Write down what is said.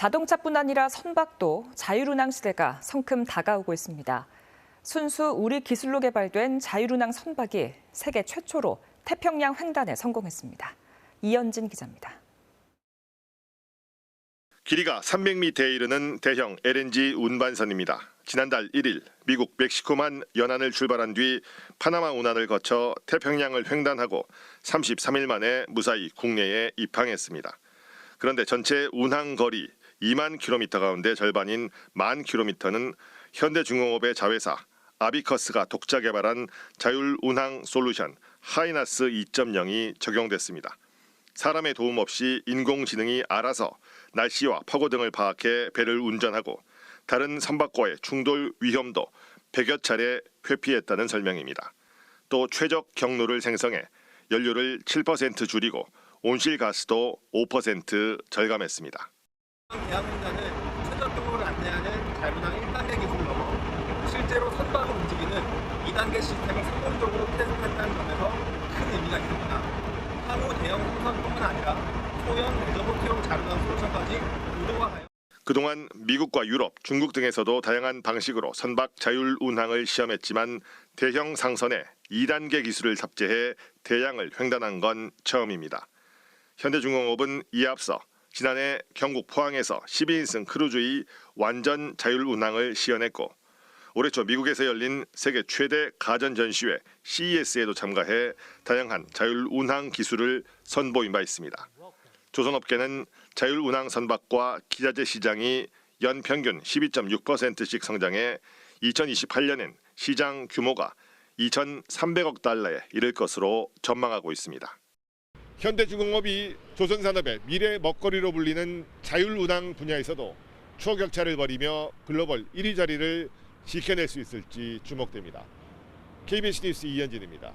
자동차뿐 아니라 선박도 자율운항 시대가 성큼 다가오고 있습니다. 순수 우리 기술로 개발된 자율운항 선박이 세계 최초로 태평양 횡단에 성공했습니다. 이현진 기자입니다. 길이가 300m에 이르는 대형 LNG 운반선입니다. 지난달 1일 미국 멕시코만 연안을 출발한 뒤 파나마 운하를 거쳐 태평양을 횡단하고 33일 만에 무사히 국내에 입항했습니다. 그런데 전체 운항 거리 2만 킬로미터 가운데 절반인 만 킬로미터는 현대중공업의 자회사 아비커스가 독자 개발한 자율 운항 솔루션 하이나스 2.0이 적용됐습여 사람의 도움 없이 인공지능이 알아서 날씨와 파고 등을 파악해 배를 운전하고 다른 선박과의 충돌 위험도 100여 차례 회피했다는 설명입니다. 또 최적 경로를 생성해 연료를 7% 줄이고 온실가스도 5% 절감했습니다. 대한민국은 최저 경로를 안내하는 자율운항 1단계 기술을 넘어 실제로 선박을 움직이는 2단계 시스템을 성공적으로 테스트했다는 점에서 큰 의미가 있습니다. 향후 대형 선박뿐만 아니라 소형 레저보트용 자율운항 솔루션까지 의도화하여 그동안 미국과 유럽, 중국 등에서도 다양한 방식으로 선박 자율 운항을 시험했지만 대형 상선에 2단계 기술을 탑재해 대양을 횡단한 건 처음입니다. 현대중공업은 이에 앞서 지난해 경북 포항에서 12인승 크루즈의 완전 자율 운항을 시연했고 올해 초 미국에서 열린 세계 최대 가전 전시회 CES에도 참가해 다양한 자율 운항 기술을 선보인 바 있습니다. 조선업계는 자율 운항 선박과 기자재 시장이 연 평균 12.6%씩 성장해 2028년엔 시장 규모가 2,300억 달러에 이를 것으로 전망하고 있습니다. 현대중공업이 조선산업의 미래 먹거리로 불리는 자율운항 분야에서도 추격차를 벌이며 글로벌 1위 자리를 지켜낼 수 있을지 주목됩니다. KBS 뉴스 이현진입니다.